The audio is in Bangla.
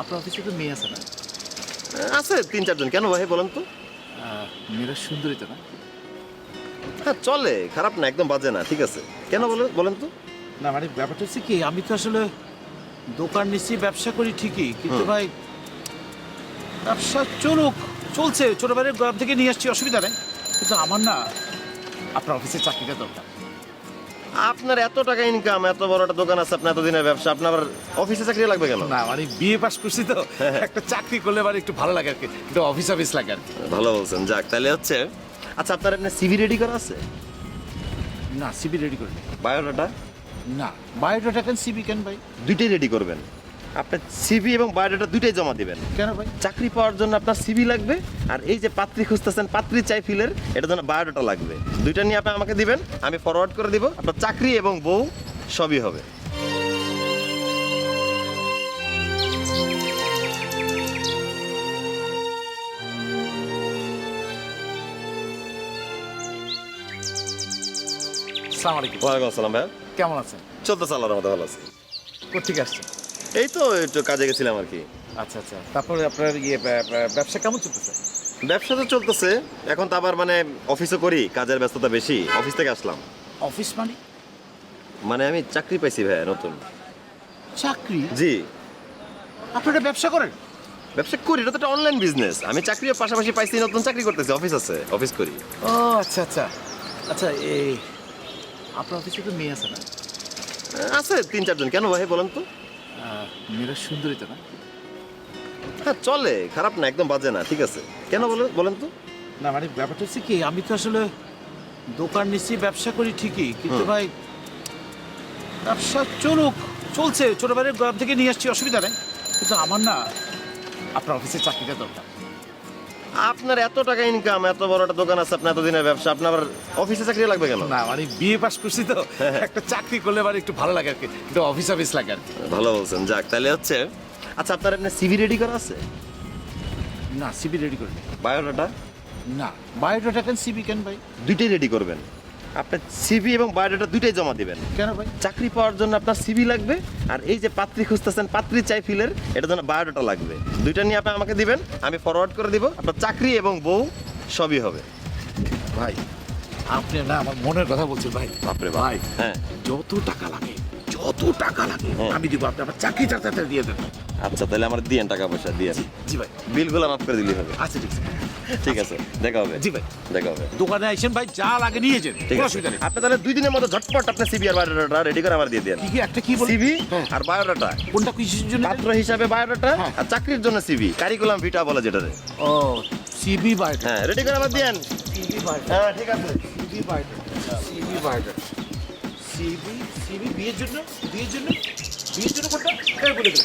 আপনার অফিসে তো মেয়ে আছে না? আছে তিন চারজন। কেন ভাই বলেন তো? মেয়েরা সুন্দরী তো না? হ্যাঁ চলে। খারাপ না একদম বাজে না ঠিক আছে। কেন বলে বলেন তো? না মানে ব্যাপারটা হচ্ছে কি আমি তো আসলে দোকান নিচ্ছি ব্যবসা করি ঠিকই কিন্তু ভাই ব্যবসা চলুক চলছে। ছোটবেলার গ্রাম থেকে নিয়ে আসছি অসুবিধা নেই। কিন্তু আমার না আপনার অফিসে চাকরিটা দরকার। আপনার এত টাকা ইনকাম এত বড় একটা দোকান আছে আপনার এতদিনের ব্যবসা আপনার আবার অফিসে চাকরি লাগবে কেন? না মানে বিয়ে পাস করছি তো। একটা চাকরি করলে মানে একটু ভালো লাগে আর কি একটু অফিস অফিস লাগে আর কি। ভালো বলছেন যাক তাহলে হচ্ছে আচ্ছা আপনার এমনি সিভি রেডি করা আছে? না সিভি রেডি করে বায়োডাটা না বায়োডাটা কেন সিভি কেন ভাই? দুইটাই রেডি করবেন। আপনার সিভি এবং বায়োডাটা দুইটাই জমা দিবেন। কেন ভাই? চাকরি পাওয়ার জন্য আপনার সিভি লাগবে আর এই যে পাত্রী খুঁজতেছেন পাত্রী চাই ফিলের এটার জন্য বায়োডাটা লাগবে। দুইটা নিয়ে আপনি আমাকে দিবেন আমি ফরওয়ার্ড করে দিব আপনার চাকরি এবং বউ সবই হবে। সালাম আলাইকুম। ওয়ালাইকুম আসসালাম ভাই কেমন আছেন? চলতেছে আল্লাহর মতো ভালো আছে। কোথেকে আসছেন? এই তো একটু কাজে গেছিলাম আর কি। আচ্ছা আচ্ছা। তারপরে আপনার ইয়ে ব্যা- ব্যা- ব্যবসা কেমন চলতেছে? ব্যবসা তো চলতেছে। এখন তো আবার মানে অফিসও করি কাজের ব্যস্ততা বেশি। অফিস থেকে আসলাম। অফিস মানে? মানে আমি চাকরি পাইছি ভাই নতুন। চাকরি? জি। আপনারা ব্যবসা করেন? ব্যবসা করি এটা তো একটা অনলাইন বিজনেস আমি চাকরির পাশাপাশি পাইছি নতুন চাকরি করতেছি অফিস আছে অফিস করি। ও আচ্ছা আচ্ছা। আচ্ছা এই আপনার অফিসে তো মেয়ে আছে না? আছে তিন চারজন। কেন ভাই বলেন তো? মেয়েরা সুন্দরী তো না? হ্যাঁ চলে। খারাপ না একদম বাজে না ঠিক আছে। কেন বলে বলেন তো। না মানে ব্যাপারটা হচ্ছে কি আমি তো আসলে দোকান নিচ্ছি ব্যবসা করি ঠিকই কিন্তু ভাই ব্যবসা চলুক চলছে। ছোটবেলায় গ্রাম থেকে নিয়ে আসছি অসুবিধা নেই। কিন্তু আমার না আপনার অফিসে চাকরিটা দরকার। আপনার এত টাকা ইনকাম এত বড় একটা দোকান আছে আপনার এতদিনের ব্যবসা আপনার আবার অফিসে চাকরি লাগবে কেন? না মানে বিয়ে পাস করছি তো। একটা চাকরি করলে মানে একটু ভালো লাগে আর কি একটু অফিস অফিস লাগে আর কি। ভালো বলছেন যাক তাহলে হচ্ছে আচ্ছা আপনার এমনি সিভি রেডি করা আছে? না সিভি রেডি করবেন বায়োডাটা না বায়োডাটা কেন সিভি কেন ভাই? দুইটাই রেডি করবেন। আপনার সিভি এবং বায়োডাটা দুইটাই জমা দিবেন। কেন ভাই? চাকরি পাওয়ার জন্য আপনার সিভি লাগবে আর এই যে পাত্রী খুঁজতেছেন পাত্রী চাই ফিলের এটার জন্য বায়োডাটা লাগবে। দুইটা নিয়ে আপনি আমাকে দিবেন আমি ফরওয়ার্ড করে দিব আপনার চাকরি এবং বউ সবই হবে। ভাই আপনি না আমার মনের কথা বলছেন ভাই। বাপরে ভাই হ্যাঁ। যত টাকা লাগে যত টাকা লাগে হ্যাঁ। আমি দিব আপনি আমার চাকরি চাকরি দিয়ে দেন। আচ্ছা তাহলে আমার দিয়েন টাকা পয়সা দিয়ে জি জি ভাই। বিলগুলো মাফ করে দিলেই হবে। আচ্ছা ঠিক আছে। ঠিক আছে দেখা হবে। জি ভাই। দেখা হবে। দোকানে আইসেন ভাই যা লাগে নিয়ে যান ঠিক আছে। অসুবিধা নেই। আপনি তাহলে দুই দিনের মধ্যে ঝটপট আপনার সিভি আর বায়োডাটা রেডি করে আমার দিয়ে দেন। কি একটা কি বল? সিভি হ্যাঁ। আর বায়োডাটা কোনটা কিসের জন্য? পাত্র হিসাবে বায়োডাটা হ্যাঁ। আর চাকরির জন্য সিভি কারিকুলাম ভিটা বলে যেটাতে ও সিবি বাইট হ্যাঁ রেডি করে আমার দেন। সিবি বাইট হ্যাঁ ঠিক আছে। সিবি বাইট সিবি বাইট সিবি সিবি বিয়ের জন্য? বিয়ের জন্য? বিয়ের জন্য কোনটা? বলে দেবেন।